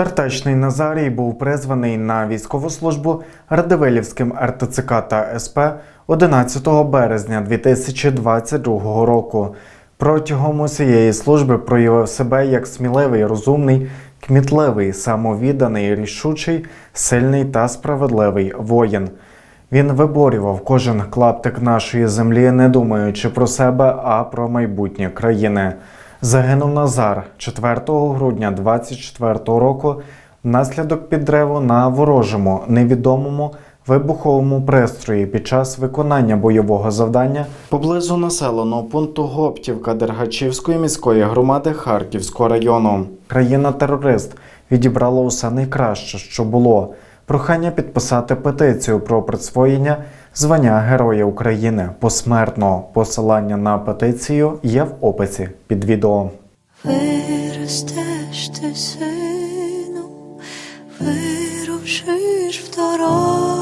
Картечний Назарій був призваний на військову службу Радивилівським РТЦК та СП 11 березня 2022 року. Протягом усієї служби проявив себе як сміливий, розумний, кмітливий, самовідданий, рішучий, сильний та справедливий воїн. Він виборював кожен клаптик нашої землі, не думаючи про себе, а про майбутнє країни. Загинув Назар 4 грудня 24 року внаслідок підриву на ворожому невідомому вибуховому пристрої під час виконання бойового завдання поблизу населеного пункту Гоптівка Дергачівської міської громади Харківського району. Країна-терорист відібрала усе найкраще, що було. Прохання підписати петицію про присвоєння звання Героя України посмертно. Посилання на петицію є в описі під відео. Виростеш ти сину, вирушиш в дорогу.